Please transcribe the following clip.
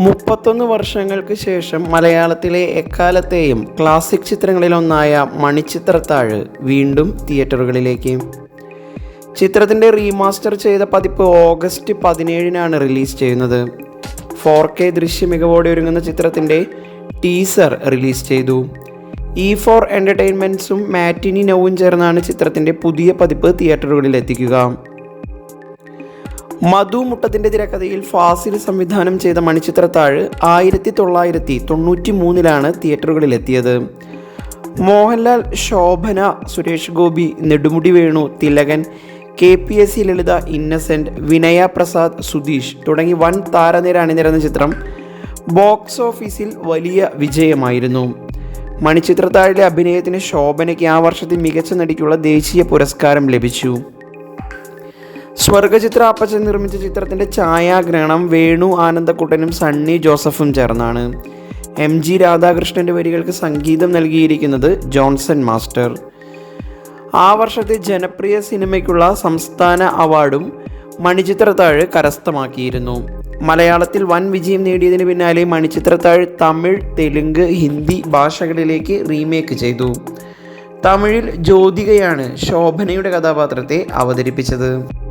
മുപ്പത്തൊന്ന് വർഷങ്ങൾക്ക് ശേഷം മലയാളത്തിലെ എക്കാലത്തെയും ക്ലാസിക് ചിത്രങ്ങളിലൊന്നായ മണിച്ചിത്രത്താഴ് വീണ്ടും തിയേറ്ററുകളിലേക്ക്. ചിത്രത്തിന്റെ റീമാസ്റ്റർ ചെയ്ത പതിപ്പ് ഓഗസ്റ്റ് പതിനേഴിനാണ് റിലീസ് ചെയ്യുന്നത്. ഫോർ കെ ദൃശ്യമികവോടെ ഒരുങ്ങുന്ന ചിത്രത്തിന്റെ ടീസർ റിലീസ് ചെയ്തു. ഇ ഫോർ എന്റർടൈൻമെന്റ്സും മാറ്റിനി നൗവും ചേർന്നാണ് ചിത്രത്തിന്റെ പുതിയ പതിപ്പ് തിയേറ്ററുകളിൽ എത്തിക്കുക മധു മുട്ടത്തിന്റെ തിരക്കഥയിൽ ഫാസിൽ സംവിധാനം ചെയ്ത മണിച്ചിത്രത്താഴ് ആയിരത്തി തൊള്ളായിരത്തി തൊണ്ണൂറ്റി മൂന്നിലാണ് തിയേറ്ററുകളിലെത്തിയത്. Mohanlal Shobhana Suresh Gopi Nedumudi Venu Thilakan K P S C Lalitha Innocent Vinaya Prasad Sudheesh തുടങ്ങി വൻ താരനിര അണിനിരന്ന ചിത്രം ബോക്സ് ഓഫീസിൽ വലിയ വിജയമായിരുന്നു. മണിച്ചിത്രത്താഴിലെ അഭിനയത്തിന് ശോഭനയ്ക്ക് ആ വർഷത്തെ മികച്ച നടിക്കുള്ള ദേശീയ പുരസ്കാരം ലഭിച്ചു. സ്വർഗചിത്ര അപ്പച്ചൻ നിർമ്മിച്ച ചിത്രത്തിന്റെ ഛായാഗ്രഹണം വേണു ആനന്ദക്കുട്ടനും സണ്ണി ജോസഫും ചേർന്നാണ്. എം ജി രാധാകൃഷ്ണന്റെ വരികൾക്ക് സംഗീതം നൽകിയിരിക്കുന്നത് ജോൺസൺ മാസ്റ്റർ. ആ വർഷത്തെ ജനപ്രിയ സിനിമയ്ക്കുള്ള സംസ്ഥാന അവാർഡും മണിച്ചിത്രത്താഴ് കരസ്ഥമാക്കിയിരുന്നു. മലയാളത്തിൽ വൻ വിജയം നേടിയതിന് പിന്നാലെ മണിച്ചിത്രത്താഴ് തമിഴ് തെലുങ്ക് ഹിന്ദി ഭാഷകളിലേക്ക് റീമേക്ക് ചെയ്തു. തമിഴിൽ ജ്യോതികയാണ് ശോഭനയുടെ കഥാപാത്രത്തെ അവതരിപ്പിച്ചത്.